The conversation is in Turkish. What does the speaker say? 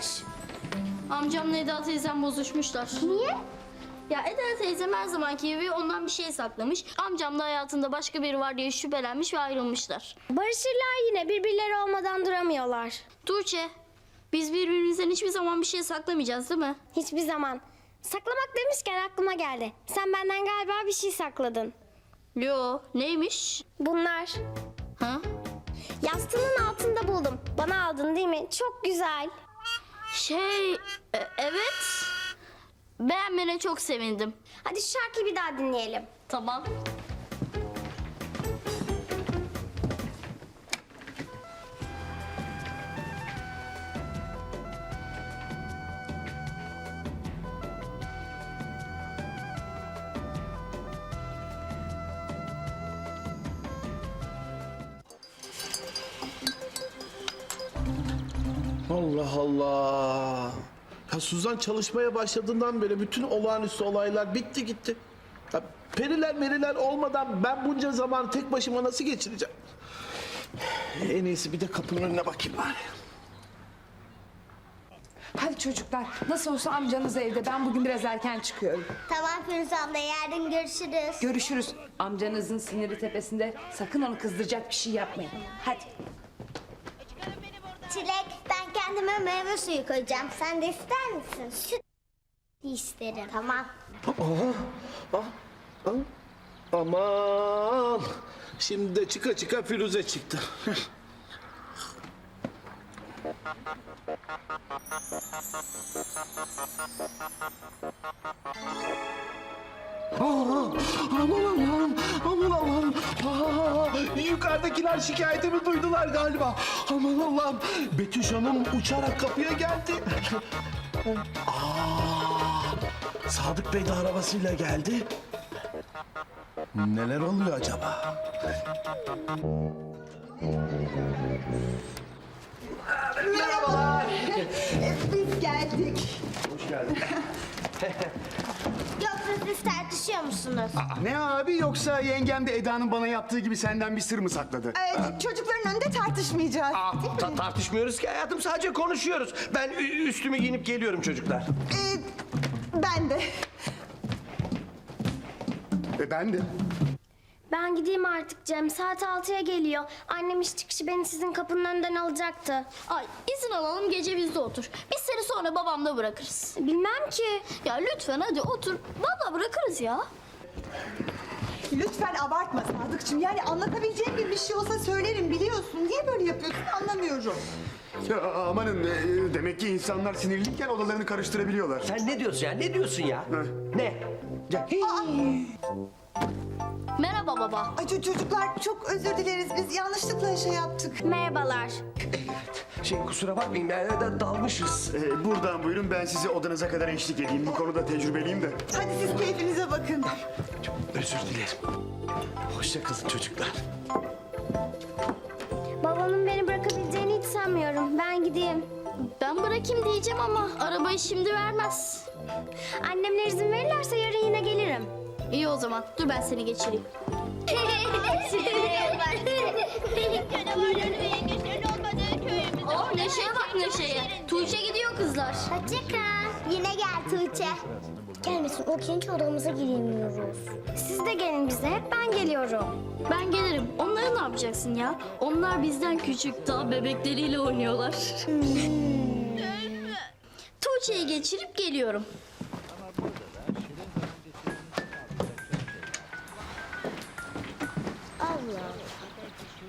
boş. Amcamla Eda teyzem bozuşmuşlar. Niye? Ya Eda teyzem her zamanki gibi ondan bir şey saklamış. Amcam da hayatında başka biri var diye şüphelenmiş ve ayrılmışlar. Barışırlar yine birbirleri olmadan duramıyorlar. Tuğçe, biz birbirimizden hiçbir zaman bir şey saklamayacağız değil mi? Hiçbir zaman. Saklamak demişken aklıma geldi. Sen benden galiba bir şey sakladın. Yo, neymiş? Bunlar. Ha? Yastığının altında buldum. Bana aldın değil mi? Çok güzel. Şey, e, evet. Beğenmene çok sevindim. Hadi şarkıyı bir daha dinleyelim. Tamam. Allah Allah. Ya Suzan çalışmaya başladığından beri bütün olağanüstü olaylar bitti gitti. Ya periler meriler olmadan ben bunca zaman tek başıma nasıl geçireceğim? En iyisi bir de kapının önüne bakayım bari. Hadi çocuklar nasıl olsa amcanız evde ben bugün biraz erken çıkıyorum. Tamam Firuze abla yarın görüşürüz. Görüşürüz. Amcanızın siniri tepesinde sakın onu kızdıracak bir şey yapmayın. Hadi. Çilek kendime meyve suyu koyacağım. Sen de ister misin? Süt isterim. Tamam. Ah, ah. Aman. Şimdi de çıka çıka Firuze çıktı. Aa, aman Allah'ım, aman Allah'ım. Aa, yukarıdakiler şikayetimi duydular galiba. Aman Allah'ım. Betüş Hanım uçarak kapıya geldi. Aa, Sadık Bey de arabasıyla geldi. Neler oluyor acaba? Biz geldik. Yoksa siz tartışıyor musunuz? Ne abi yoksa yengem de Eda'nın bana yaptığı gibi senden bir sır mı sakladı? Ee, çocukların önünde tartışmayacağız. Aa, ta- tartışmıyoruz ki hayatım sadece konuşuyoruz. Ben ü- üstümü giyinip geliyorum çocuklar. Ee, ben de. E ben de. Ben gideyim artık Cem. Saat 6'ya geliyor. Annem iş çıkışı beni sizin kapının önünden alacaktı. Ay izin alalım gece bizde otur. Biz seni sonra babamda bırakırız. Bilmem ki. Ya lütfen hadi otur. Vallahi bırakırız ya. Lütfen abartma Sadıkçım. Yani anlatabileceğim bir bir şey olsa söylerim biliyorsun. Niye böyle yapıyorsun anlamıyorum. Ya amanın e, demek ki insanlar sinirliyken odalarını karıştırabiliyorlar. Sen ne diyorsun ya? Ne diyorsun ya? Ne? Ya, Merhaba baba. Ay ço- çocuklar çok özür dileriz. Biz yanlışlıkla şey yaptık. Merhabalar. şey kusura bakmayın ben de dalmışız. E, buradan buyurun ben sizi odanıza kadar eşlik edeyim. Bu konuda tecrübeliyim de. Hadi siz keyfinize bakın. Özür dilerim. Hoşça kalın çocuklar. Babamın beni bırakabileceğini hiç sanmıyorum. Ben gideyim. Ben bırakayım diyeceğim ama arabayı şimdi vermez. Annemler izin verirlerse yarın yine gelirim. İyi o zaman. Dur ben seni geçireyim. Oh Neşe'ye bak Neşe'ye. Tuğçe gidiyor kızlar. Hoşçakal. Yine gel Tuğçe. Gelmesin o ikinci odamıza giremiyoruz. Siz de gelin bize. Hep ben geliyorum. Ben gelirim. Onları ne yapacaksın ya? Onlar bizden küçük. Daha bebekleriyle oynuyorlar. Tuğçe'yi geçirip geliyorum.